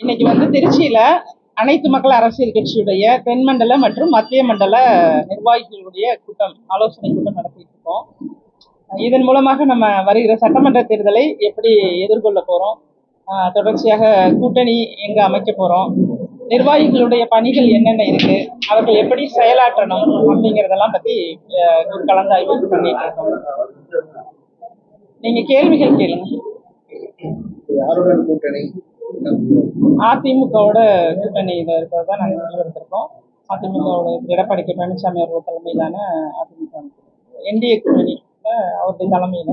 இன்னைக்கு வந்து திருச்சியில அனைத்து மக்கள் அரசியல் கட்சியுடைய தென்மண்டல மற்றும் மத்திய மண்டல நிர்வாகிகளுடைய கூட்டம் ஆலோசனை கூட்டம் நடத்திட்டு இருக்கோம். இதன் மூலமாக நம்ம வருகிற சட்டமன்ற தேர்தலை எப்படி எதிர்கொள்ள போறோம்? தொடர்ச்சியாக கூட்டணி எங்க அமைக்க போறோம்? நிர்வாகிகளுடைய பணிகள் என்னென்ன இருக்கு? அவர்கள் எப்படி செயலாற்றணும் அப்படிங்கறதெல்லாம் பத்தி ஒரு கலந்தாய்வு பண்ணிட்டு இருக்கோம். நீங்க கேள்விகள் கேளுங்க. யாருடன் கூட்டணி? அதிமுகவோட கூட்டணியில இருக்கிறதா நாங்கள் முடிவெடுத்திருக்கோம் அதிமுகவோட எடப்பாடி கே பழனிசாமி அவர்கள் தலைமையிலான அதிமுக என்டிஏ கூட்டணியில அவருடைய தலைமையில.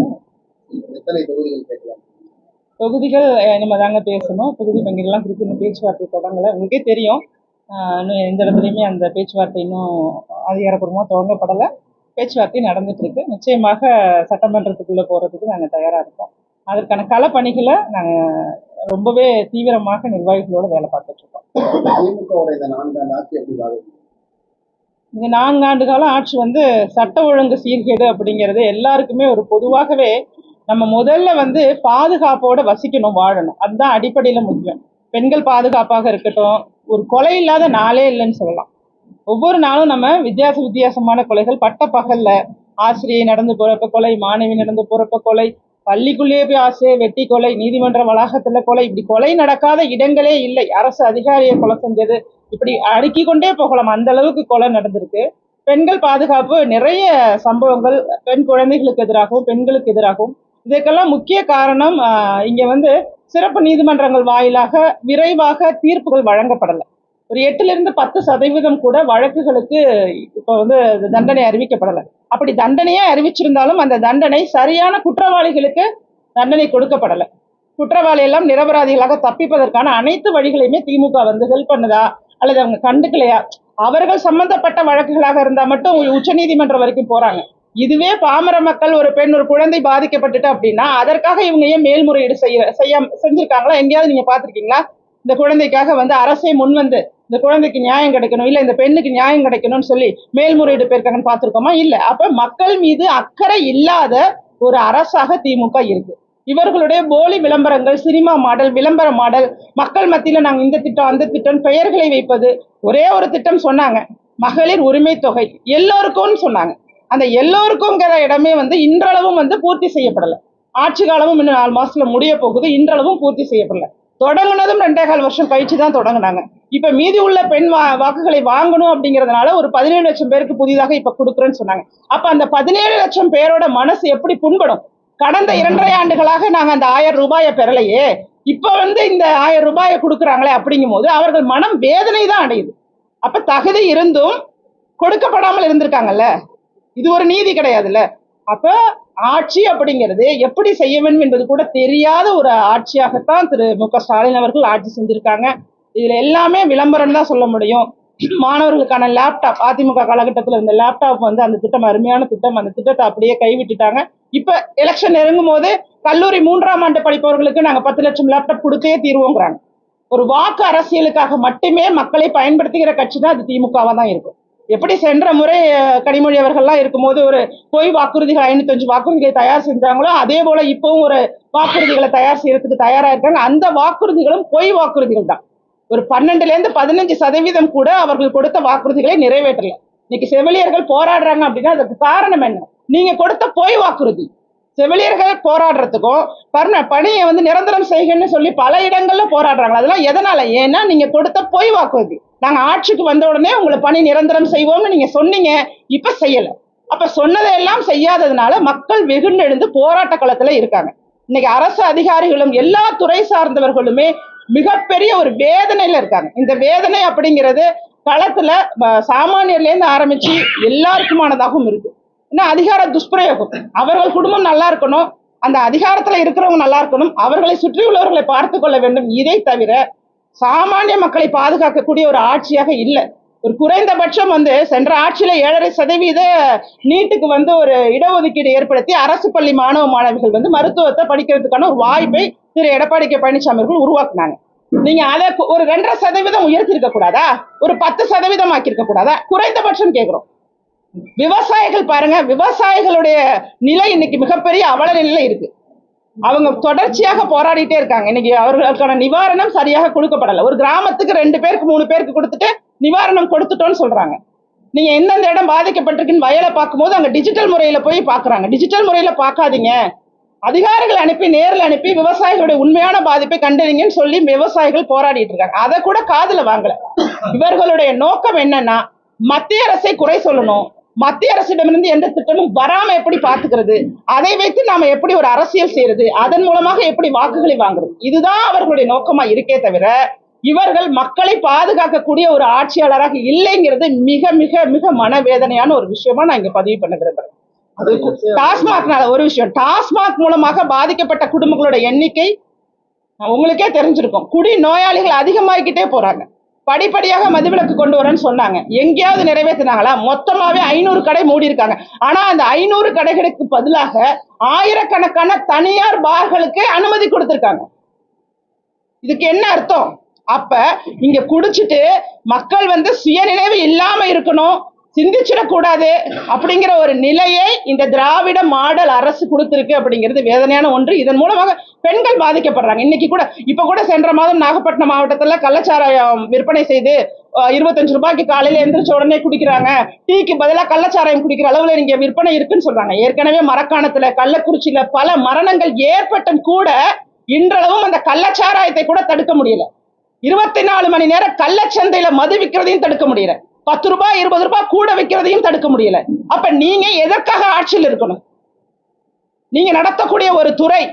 தொகுதிகள் இனிமே தாங்க பேசணும். தொகுதி பங்கீடுலாம் குறித்து இன்னும் பேச்சுவார்த்தை தொடங்கல. உங்களுக்கே தெரியும். இன்னும் எந்த இடத்துலையுமே அந்த பேச்சுவார்த்தை இன்னும் அதிகாரப்பூர்வமாக துவங்கப்படலை. பேச்சுவார்த்தை நடந்துட்டு இருக்கு. நிச்சயமாக சட்டமன்றத்துக்குள்ள போறதுக்கு நாங்கள் தயாரா இருக்கோம். அதற்கான களப்பணிகளை நாங்கள் ரொம்பவே தீவிரமாக நிர்வாகிகளோட வேலை பார்த்துட்டு இருக்கோம். இந்த நான்கு ஆண்டு ஆட்சி எப்படி பாக்குறீங்க இந்த நான்கு ஆண்டு கால ஆட்சி வந்து சட்ட ஒழுங்கு சீர்கேடு அப்படிங்கிறது எல்லாருக்குமே ஒரு பொதுவாகவே நம்ம முதல்ல வந்து பாதுகாப்போட வசிக்கணும் வாழணும். அதுதான் அடிப்படையில முக்கியம். பெண்கள் பாதுகாப்பாக இருக்கட்டும் ஒரு கொலை இல்லாத நாளே இல்லைன்னு சொல்லலாம். ஒவ்வொரு நாளும் நம்ம வித்தியாச வித்தியாசமான கொலைகள் பட்ட பகல்ல ஆசிரியை நடந்து போறப்ப கொலை மாணவி நடந்து போறப்ப கொலை பள்ளிக்குள்ளேயே போய் ஆசை வெட்டி கொலை நீதிமன்ற வளாகத்துல கொலை இப்படி கொலை நடக்காத இடங்களே இல்லை. அரசு அதிகாரியை கொலை செஞ்சது. இப்படி அடுக்கி கொண்டே போகலாம். அந்த அளவுக்கு கொலை நடந்திருக்கு. பெண்கள் பாதுகாப்பு நிறைய சம்பவங்கள் பெண் குழந்தைகளுக்கு எதிராகவும் பெண்களுக்கு எதிராகவும். இதுக்கெல்லாம் முக்கிய காரணம் இங்க வந்து சிறப்பு நீதிமன்றங்கள் வாயிலாக விரைவாக தீர்ப்புகள் வழங்கப்படலை. ஒரு எட்டுல இருந்து பத்து சதவீதம் கூட வழக்குகளுக்கு இப்போ வந்து தண்டனை அறிவிக்கப்படலை. அப்படி தண்டனையே அறிவிச்சிருந்தாலும் அந்த தண்டனை சரியான குற்றவாளிகளுக்கு தண்டனை கொடுக்கப்படலை. குற்றவாளி எல்லாம் நிரபராதிகளாக தப்பிப்பதற்கான அனைத்து வழிகளையுமே திமுக வந்து ஹெல்ப் பண்ணுதா? அல்லது அவங்க கண்டுக்கலையா? அவர்கள் சம்பந்தப்பட்ட வழக்குகளாக இருந்தா மட்டும் உச்சநீதிமன்றம் வரைக்கும் போறாங்க. இதுவே பாமர மக்கள் ஒரு பெண் ஒரு குழந்தை பாதிக்கப்பட்டுட்டு அப்படின்னா அதற்காக இவங்க ஏன் மேல்முறையீடு செய்ய செய்ய செஞ்சிருக்காங்களா? எங்கேயாவது நீங்க பாத்திருக்கீங்களா இந்த குழந்தைக்காக வந்து அரசே முன் வந்து இந்த குழந்தைக்கு நியாயம் கிடைக்கணும் இல்ல இந்த பெண்ணுக்கு நியாயம் கிடைக்கணும்னு சொல்லி மேல்முறையீடு போயிருக்காங்கன்னு பார்த்துருக்கோமா? இல்ல. அப்ப மக்கள் மீது அக்கறை இல்லாத ஒரு அரசாக திமுக இருக்கு. இவர்களுடைய போலி விளம்பரங்கள் சினிமா மாடல் விளம்பர மாடல் மக்கள் மத்தியில நாங்க இந்த திட்டம் அந்த திட்டம் பெயர்களை வைப்பது ஒரே ஒரு திட்டம் சொன்னாங்க. மகளிர் உரிமை தொகை. எல்லோருக்கும்னு சொன்னாங்க. அந்த எல்லோருக்குங்கிற இடமே வந்து இன்றளவும் வந்து பூர்த்தி செய்யப்படல. ஆட்சி காலமும் இன்னும் நாலு மாசத்துல முடிய போகுது இன்றளவும் பூர்த்தி செய்யப்படல. தொடங்குனதும் ரெண்டே கால் வருஷம் கழிச்சு தான் தொடங்குனாங்க. இப்ப மீதி உள்ள பெண் வா- வாக்குகளை வாங்கணும் அப்படிங்கறதுனால ஒரு பதினேழு லட்சம் பேருக்கு புதிதாக இப்ப கொடுக்குறேன்னு சொன்னாங்க. அப்ப அந்த பதினேழு லட்சம் பேரோட மனசு எப்படி புண்படும்? கடந்த இரண்டரை ஆண்டுகளாக நாங்க அந்த ஆயிரம் ரூபாயை பெறலையே. இப்ப வந்து இந்த ஆயிரம் ரூபாயை கொடுக்குறாங்களே அப்படிங்கும் போது அவர்கள் மனம் வேதனை தான் அடையுது. அப்ப தகுதி இருந்தும் கொடுக்கப்படாமல் இருந்திருக்காங்கல்ல? இது ஒரு நீதி கிடையாதுல்ல? அப்ப ஆட்சி அப்படிங்கிறது எப்படி செய்ய வேண்டும் என்பது கூட தெரியாத ஒரு ஆட்சியாகத்தான் திரு மு க ஸ்டாலின் அவர்கள் ஆட்சி செஞ்சிருக்காங்க. இதுல எல்லாமே விளம்பரம் தான் சொல்ல முடியும். மாணவர்களுக்கான லேப்டாப் அதிமுக காலகட்டத்தில் இருந்த லேப்டாப் வந்து அந்த திட்டம் அருமையான திட்டம் அந்த திட்டத்தை அப்படியே கைவிட்டுட்டாங்க. இப்ப எலெக்ஷன் நெருங்கும் போது கல்லூரி மூன்றாம் ஆண்டு படிப்பவர்களுக்கு நாங்க பத்து லட்சம் லேப்டாப் கொடுத்தே தீர்வோங்கிறாங்க. ஒரு வாக்கு அரசியலுக்காக மட்டுமே மக்களை பயன்படுத்துகிற கட்சி தான் அது திமுகவா தான் இருக்கும். எப்படி சென்ற முறை கனிமொழி அவர்கள்லாம் இருக்கும்போது ஒரு பொய் வாக்குறுதிகள் ஐநூத்தஞ்சு வாக்குறுதிகளை தயார் செஞ்சாங்களோ அதே போல இப்பவும் ஒரு வாக்குறுதிகளை தயார் செய்யறதுக்கு தயாரா இருக்காங்க. அந்த வாக்குறுதிகளும் பொய் வாக்குறுதிகள் தான். ஒரு பன்னெண்டுல இருந்து பதினஞ்சு சதவீதம் கூட அவர்கள் கொடுத்த வாக்குறுதிகளை நிறைவேற்றல. இன்னைக்கு செவிலியர்கள் போராடுறாங்க அப்படின்னா அதுக்கு காரணம் என்ன? நீங்க கொடுத்த பொய் வாக்குறுதி. செவிலியர்கள் போராடுறதுக்கும் பர்ண பணியை வந்து நிரந்தரம் செய்கன்னு சொல்லி பல இடங்கள்ல போராடுறாங்க. அதெல்லாம் எதனால? ஏன்னா நீங்க கொடுத்த பொய் வாக்குறுதி. நாங்க ஆட்சிக்கு வந்த உடனே உங்களை பணி நிரந்தரம் செய்வோம்னு நீங்க சொன்னீங்க. இப்ப செய்யல. அப்ப சொன்னதையெல்லாம் செய்யாததுனால மக்கள் வெகுண்டெழுந்து போராட்ட களத்துல இருக்காங்க. இன்னைக்கு அரசு அதிகாரிகளும் எல்லா துறை சார்ந்தவர்களுமே மிகப்பெரிய ஒரு வேதனையில இருக்காங்க. இந்த வேதனை அப்படிங்கிறது களத்துல சாமானியர்லேருந்து ஆரம்பிச்சு எல்லாருக்குமானதாகவும் இருக்கு. இன்னும் அதிகார துஷ்பிரயோகம். அவர்கள் குடும்பம் நல்லா இருக்கணும். அந்த அதிகாரத்துல இருக்கிறவங்க நல்லா இருக்கணும். அவர்களை சுற்றியுள்ளவர்களை பார்த்து கொள்ள வேண்டும். இதை தவிர சாமானிய மக்களை பாதுகாக்கக்கூடிய ஒரு ஆட்சியாக இல்லை. ஒரு குறைந்தபட்சம் வந்து சென்ற ஆட்சியில ஏழரை சதவீத நீட்டுக்கு வந்து ஒரு இடஒதுக்கீடு ஏற்படுத்தி அரசு பள்ளி மாணவ மாணவிகள் வந்து மருத்துவத்தை படிக்கிறதுக்கான ஒரு வாய்ப்பை திரு. எடப்பாடி கே. பழனிசாமி அவர்கள் உருவாக்குனாங்க. நீங்க அதை ஒரு ரெண்டரை சதவீதம் உயர்த்திருக்க கூடாதா? ஒரு பத்து சதவீதம் ஆக்கியிருக்க கூடாதா? குறைந்தபட்சம் கேட்கிறோம் விவசாயிகள் பாருங்க விவசாயிகளுடைய நிலை இன்னைக்கு மிகப்பெரிய அவல நிலையில இருக்கு. அவங்க தொடர்ச்சியாக போராடிட்டே இருக்காங்க. இன்னைக்கு அவர்களுக்கான நிவாரணம் சரியாக கொடுக்கப்படல. ஒரு கிராமத்துக்கு ரெண்டு பேருக்கு மூணு பேருக்கு கொடுத்துட்டு நிவாரணம் கொடுத்துட்டோம்னு சொல்றாங்க. நீங்க எந்தெந்த இடம் பாதிக்கப்பட்டிருக்குன்னு வயலை பார்க்கும்போது அங்க டிஜிட்டல் முறையில போய் பாக்குறாங்க டிஜிட்டல் முறையில பார்க்காதீங்க. அதிகாரிகள் அனுப்பி நேர்ல அனுப்பி விவசாயிகளுடைய உண்மையான பாதிப்பை கண்டறிங்கன்னு சொல்லி விவசாயிகள் போராடிட்டு இருக்காங்க. அதை கூட காதுல வாங்கல. இவர்களுடைய நோக்கம் என்னன்னா மத்திய அரசை குறை சொல்லணும். மத்திய அரசிடமிருந்து எந்த திட்டமும் வராம எப்படி பாத்துக்கிறது? அதை வைத்து நாம எப்படி ஒரு அரசியல் செய்யறது அதன் மூலமாக எப்படி வாக்குகளை வாங்குறது? இதுதான் அவர்களுடைய நோக்கமா இருக்கே தவிர இவர்கள் மக்களை பாதுகாக்கக்கூடிய ஒரு ஆட்சியாளராக இல்லைங்கிறது மிக மிக மிக மனவேதனையான ஒரு விஷயமா நான் இங்க பதிவு பண்ண விரும்புறேன். டாஸ்மாக்னால ஒரு விஷயம். டாஸ்மாக் மூலமாக பாதிக்கப்பட்ட குடும்பங்களோட எண்ணிக்கை உங்களுக்கே தெரிஞ்சிருக்கும். குடி நோயாளிகள் அதிகமாகிக்கிட்டே போறாங்க. படிப்படியாக மதுவிலக்கு கொண்டு வரேன்னு சொன்னாங்க. எங்கேயாவது நிறைவேற்றினாங்களா? மொத்தமாவே ஐநூறு கடை மூடி இருக்காங்க ஆனா அந்த ஐநூறு கடைகளுக்கு பதிலாக ஆயிரக்கணக்கான தனியார் பார்களுக்கு அனுமதி கொடுத்திருக்காங்க. இதுக்கு என்ன அர்த்தம்? அப்ப இங்க குடிச்சிட்டு மக்கள் வந்து சுயநினைவு இல்லாம இருக்கணும். சிந்திச்சிடக்கூடாது அப்படிங்கிற ஒரு நிலையை இந்த திராவிட மாடல் அரசு கொடுத்துருக்கு அப்படிங்கிறது வேதனையான ஒன்று. இதன் மூலமாக பெண்கள் பாதிக்கப்படுறாங்க. இன்னைக்கு கூட இப்ப கூட சென்ற மாதம் நாகப்பட்டினம் மாவட்டத்துல கள்ளச்சாராயம் விற்பனை செய்து இருபத்தஞ்சு ரூபாய்க்கு காலையில எந்திரிச்ச உடனே குடிக்கிறாங்க. டீக்கு பதிலாக கள்ளச்சாராயம் குடிக்கிற அளவுல இங்கே விற்பனை இருக்குன்னு சொல்றாங்க. ஏற்கனவே மரக்காணத்துல கள்ளக்குறிச்சியில பல மரணங்கள் ஏற்பட்டும் கூட இன்றளவும் அந்த கள்ளச்சாராயத்தை கூட தடுக்க முடியல. இருபத்தி நாலு மணி நேரம் கள்ளச்சந்தையில மது விற்கிறதையும் தடுக்க முடியல. பத்து ரூபாய் இருபது ரூபாய் கூட வைக்கிறதையும் தடுக்க முடியல. அப்ப நீங்க எதற்காக ஆட்சியில் இருக்கணும்? நீங்க நடத்தக்கூடிய ஒரு துறை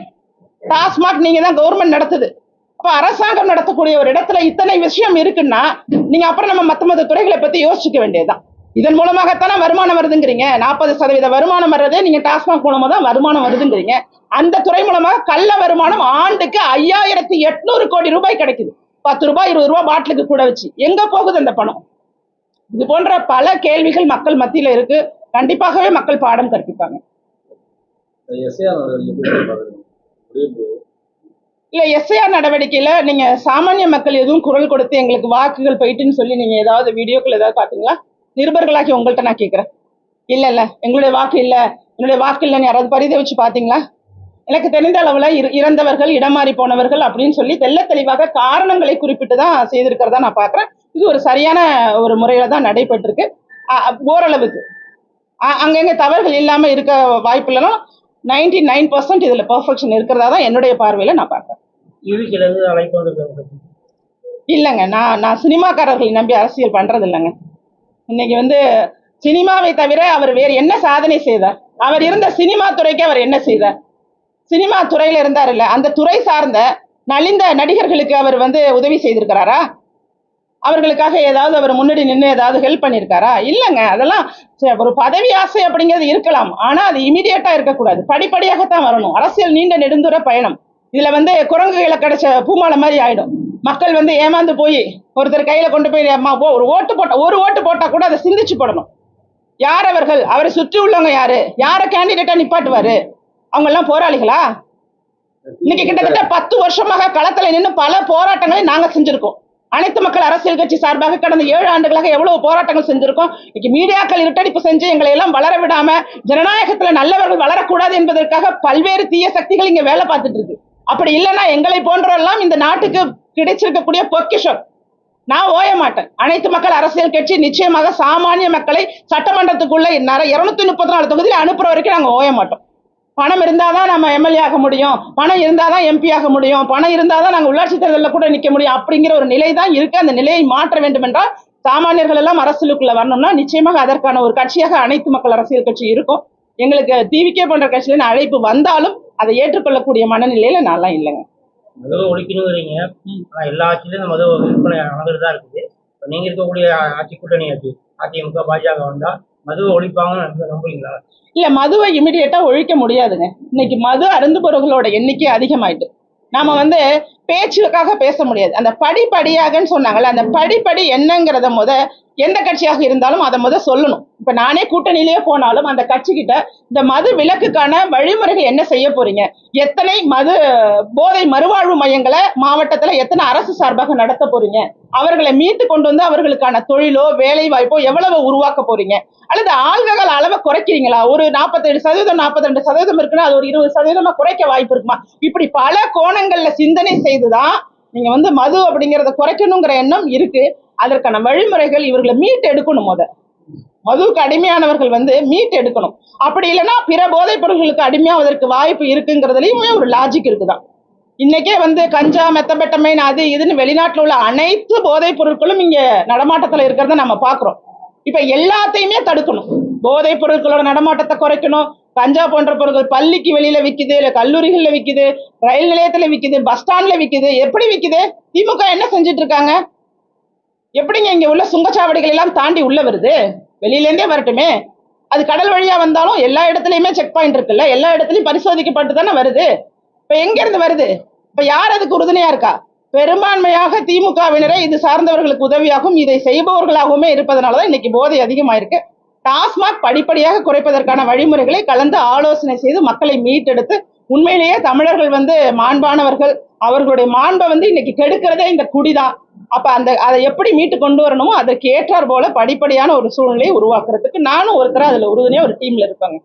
டாஸ்மாக் நீங்க தான் கவர்மெண்ட் நடத்துது. அப்ப அரசாங்கம் நடத்தக்கூடிய ஒரு இடத்துல இத்தனை விஷயம் இருக்குன்னா நீங்க அப்புறம் நம்ம மத்த மத்த துறைகளை பத்தி யோசிச்சுக்க வேண்டியதுதான். இதன் மூலமாகத்தானே வருமானம் வருதுங்கிறீங்க. நாற்பது சதவீத வருமானம் வர்றதே நீங்க டாஸ்மாக் மூலமா தான் வருமானம் வருதுங்கிறீங்க. அந்த துறை மூலமாக கள்ள வருமானம் ஆண்டுக்கு ஐயாயிரத்தி எட்நூறு கோடி ரூபாய் கிடைக்குது. பத்து ரூபாய் இருபது ரூபாய் பாட்டிலுக்கு கூட வச்சு. எங்க போகுது அந்த பணம்? இது போன்ற பல கேள்விகள் மக்கள் மத்தியில இருக்கு. கண்டிப்பாகவே மக்கள் பாடம் கற்பிப்பாங்க. இல்ல எஸ்ஐஆர் நடவடிக்கையில நீங்க சாமானிய மக்கள் எதுவும் குரல் கொடுத்து எங்களுக்கு வாக்குகள் போயிட்டுன்னு சொல்லி நீங்க ஏதாவது வீடியோக்கள் ஏதாவது பாத்தீங்களா? நிருபர்களாக்கி உங்கள்ட்ட நான் கேக்குறேன். இல்ல இல்ல. எங்களுடைய வாக்கு இல்ல. என்னுடைய வாக்கு இல்லைன்னு யாராவது பரிதவிச்சு பாத்தீங்களா? எனக்கு தெரிந்த அளவுல இற- இறந்தவர்கள் இடமாறி போனவர்கள் அப்படின்னு சொல்லி தெள்ள தெளிவாக காரணங்களை குறிப்பிட்டு தான் செய்திருக்கிறதா நான் பாக்குறேன். இது ஒரு சரியான ஒரு முறையில தான் நடைபெற்றிருக்கு. ஓரளவுக்கு. அங்கங்க தவறுகள் இல்லாம இருக்க வாய்ப்பு இல்லைன்னா நைன்டி நைன் பர்சன்ட் இதுல பெர்ஃபெக்ஷன் இருக்கிறதா தான் என்னுடைய பார்வையில நான் பார்க்கறேன். இல்லைங்க நான் நான் சினிமாக்காரர்களை நம்பி அரசியல் பண்றது இல்லைங்க இன்னைக்கு வந்து சினிமாவை தவிர அவர் வேறு என்ன சாதனை செய்தார்? அவர் இருந்த சினிமா துறைக்கு அவர் என்ன செய்தார்? சினிமா துறையில இருந்தார் இல்ல அந்த துறை சார்ந்த நலிந்த நடிகர்களுக்கு அவர் வந்து உதவி செய்திருக்கிறாரா? அவர்களுக்காக ஏதாவது அவர் முன்னாடி நின்று ஏதாவது ஹெல்ப் பண்ணியிருக்காரா? இல்லைங்க. அதெல்லாம் சரி, ஒரு பதவி ஆசை அப்படிங்கிறது இருக்கலாம். ஆனால் அது இமிடியேட்டா இருக்கக்கூடாது. படிப்படியாகத்தான் வரணும். அரசியல் நீண்ட நெடுந்தூர பயணம். இதுல வந்து குரங்குகளை கிடைச்ச பூமாலை மாதிரி ஆயிடும். மக்கள் வந்து ஏமாந்து போய் ஒருத்தர் கையில் கொண்டு போய் அம்மா, ஒரு ஓட்டு போட்ட ஒரு ஓட்டு போட்டா கூட அதை சிந்திச்சு போடணும். யார் அவர்கள்? அவரை சுற்றி உள்ளவங்க யாரு? யாரை கேண்டிடேட்டா நிப்பாட்டுவாரு? அவங்க எல்லாம் போராளிகளா? இன்னைக்கு கிட்டத்தட்ட பத்து வருஷமாக களத்துல நின்று பல போராட்டங்களை நாங்க செஞ்சிருக்கோம். அனைத்து மக்கள் அரசியல் கட்சி சார்பாக கடந்த ஏழு ஆண்டுகளாக எவ்வளவு போராட்டங்கள் செஞ்சிருக்கோம்? இன்னைக்கு மீடியாக்கள் இருட்டடிப்பு செஞ்சு எங்களை எல்லாம் வளர விடாம ஜனநாயகத்துல நல்லவர்கள் வளரக்கூடாது என்பதற்காக பல்வேறு தீய சக்திகள் இங்க வேலை பார்த்துட்டு இருக்கு. அப்படி இல்லைன்னா எங்களை போன்றெல்லாம் இந்த நாட்டுக்கு கிடைச்சிருக்கக்கூடிய பொக்கிஷம். நான் ஓய மாட்டேன். அனைத்து மக்கள் அரசியல் கட்சி நிச்சயமாக சாமானிய மக்களை சட்டமன்றத்துக்குள்ள இருநூத்தி முப்பத்தி நாலு தொகுதியில் அனுப்புற வரைக்கும் நாங்க ஓய மாட்டோம். பணம் இருந்தாதான் நம்ம எம்எல்ஏ ஆக முடியும். பணம் இருந்தாதான் எம்பி ஆக முடியும். பணம் இருந்தாதான் நாங்கள் உள்ளாட்சி தேர்தலில் கூட நிற்க முடியும். அப்படிங்கிற ஒரு நிலை தான் இருக்கு. அந்த நிலையை மாற்ற வேண்டும் என்றால் சாமானியர்கள் எல்லாம் அரசியலுக்குள்ள வரணும்னா நிச்சயமாக அதற்கான ஒரு கட்சியாக அனைத்து மக்கள் அரசியல் கட்சி இருக்கும். எங்களுக்கு டிவிகே போன்ற கட்சியில அழைப்பு வந்தாலும் அதை ஏற்றுக்கொள்ளக்கூடிய மனநிலையில நான்லாம் இல்லைங்க. மதுவை ஒழிக்கணுங்கிறீங்க. ஆனா எல்லா ஆட்சியிலும் மதுவை விற்பனை நடந்துட்டு தான் இருக்குது. இப்ப நீங்க இருக்கக்கூடிய ஆட்சி கூட்டணி ஆட்சி அதிமுக பாஜக வந்தா மதுவை ஒழிப்பாங்கன்னு நம்புறீங்களா? இல்ல மதுவை இமிடியேட்டா ஒழிக்க முடியாதுங்க. இன்னைக்கு மது அருந்துபவர்களோட எண்ணிக்கை அதிகமாயிட்டு. நாம வந்து பேச்சுக்காக பேச முடியாது. அந்த படிப்படியாகன்னு சொன்னாங்கல்ல அந்த படிப்படி என்னங்கிறத முத எந்த கட்சியாக இருந்தாலும் அதை முத சொல்லணும். இப்ப நானே கூட்டணியிலேயே போனாலும் அந்த கட்சி கிட்ட இந்த மது விலக்குக்கான வழிமுறைகள் என்ன செய்ய போறீங்க? எத்தனை மது போதை மறுவாழ்வு மையங்களை மாவட்டத்துல எத்தனை அரசு சார்பாக நடத்த போறீங்க? அவர்களை மீட்டு கொண்டு வந்து அவர்களுக்கான தொழிலோ வேலை வாய்ப்போ எவ்வளவு உருவாக்க போறீங்க? அல்லது ஆல்கஹால் அளவை குறைக்கிறீங்களா? ஒரு நாற்பத்தேழு சதவீதம் நாற்பத்தி ரெண்டு சதவீதம் இருக்குன்னா அது ஒரு இருபது சதவீதமா குறைக்க வாய்ப்பு இருக்குமா? இப்படி பல கோணங்கள்ல சிந்தனை செய்துதான் நீங்க வந்து மது அப்படிங்கறத குறைக்கணுங்கிற எண்ணம் இருக்கு. அதற்கான வழிமுறைகள் இவர்களை மீட்டு எடுக்கணும் முத. மதுவுக்கு அடிமையானவர்கள் வந்து மீட்டு எடுக்கணும். அப்படி இல்லைன்னா பிற போதைப் பொருட்களுக்கு அடிமையாவதற்கு வாய்ப்பு இருக்குங்கிறதுலயுமே ஒரு லாஜிக் இருக்குதான். இன்னைக்கே வந்து கஞ்சா மெத்தபெட்டமைன் அது இதுன்னு வெளிநாட்டில் உள்ள அனைத்து போதைப் பொருட்களும் இங்கே நடமாட்டத்தில் இருக்கிறத நம்ம பார்க்குறோம் இப்போ எல்லாத்தையுமே தடுக்கணும். போதைப் பொருட்களோட நடமாட்டத்தை குறைக்கணும். கஞ்சா போன்ற பொருட்கள் பள்ளிக்கு வெளியில விற்கிது இல்லை கல்லூரிகளில் விற்கிது ரயில் நிலையத்தில் விற்கிது பஸ் ஸ்டாண்ட்ல விற்கிது எப்படி விற்கிது திமுக என்ன செஞ்சுட்டு இருக்காங்க? எப்படிங்க இங்கே உள்ள சுங்கச்சாவடிகள் எல்லாம் தாண்டி உள்ள வருது? வெளியிலேருந்தே வரட்டுமே. அது கடல் வழியா வந்தாலும் எல்லா இடத்துலையுமே செக் பாயிண்ட் இருக்குல்ல? எல்லா இடத்துலையும் பரிசோதிக்கப்பட்டு தானே வருது? இப்ப எங்க இருந்து வருது? இப்ப யார் அதுக்கு உறுதுணையா இருக்கா? பெரும்பான்மையாக திமுகவினரே இது சார்ந்தவர்களுக்கு உதவியாகவும் இதை செய்பவர்களாகவுமே இருப்பதனாலதான் இன்னைக்கு போதை அதிகமாயிருக்கு. டாஸ்மாக் படிப்படியாக குறைப்பதற்கான வழிமுறைகளை கலந்து ஆலோசனை செய்து மக்களை மீட்டெடுத்து உண்மையிலேயே தமிழர்கள் வந்து மாண்பானவர்கள். அவர்களுடைய மாண்பை வந்து இன்னைக்கு கெடுக்கிறதே இந்த குடிதான். அப்ப அந்த அதை எப்படி மீட்டு கொண்டு வரணுமோ அதற்கு ஏற்றார் போல படிப்படியான ஒரு சூழ்நிலையை உருவாக்குறதுக்கு நானும் ஒருத்தர் அதுல உறுதுணையா ஒரு டீம்ல இருப்பாங்க.